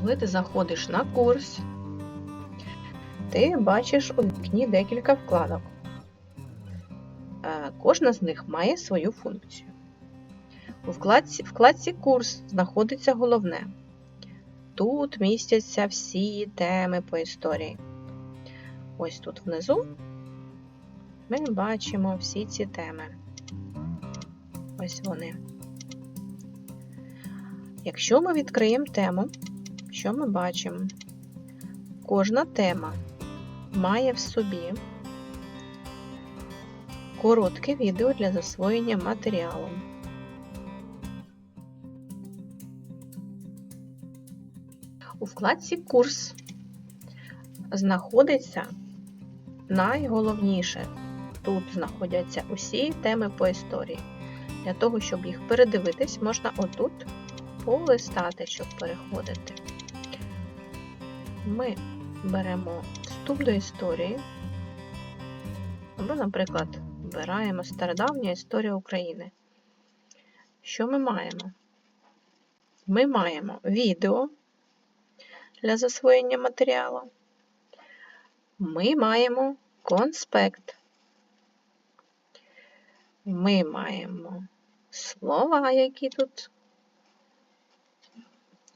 Коли ти заходиш на курс, ти бачиш у вікні декілька вкладок. Е, Кожна з них має свою функцію. У вкладці, вкладці Курс знаходиться головне. Тут містяться всі теми по історії. Ось тут внизу ми бачимо всі ці теми. Ось вони. Якщо ми відкриємо тему, що ми бачимо? Кожна тема має в собі коротке відео для засвоєння матеріалу. У вкладці Курс знаходиться найголовніше. Тут знаходяться усі теми по історії. Для того, щоб їх передивитись, можна отут полистати, щоб переходити. Ми беремо вступ до історії. Або, наприклад, вбираємо Стародавня історія України. Що ми маємо? Ми маємо відео для засвоєння матеріалу. Ми маємо конспект. Ми маємо слова, які тут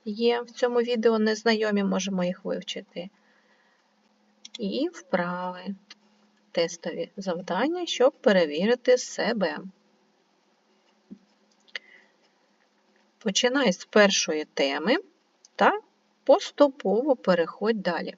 є в цьому відео незнайомі, можемо їх вивчити. І вправи, тестові завдання, щоб перевірити себе. Починай з першої теми та поступово переходь далі.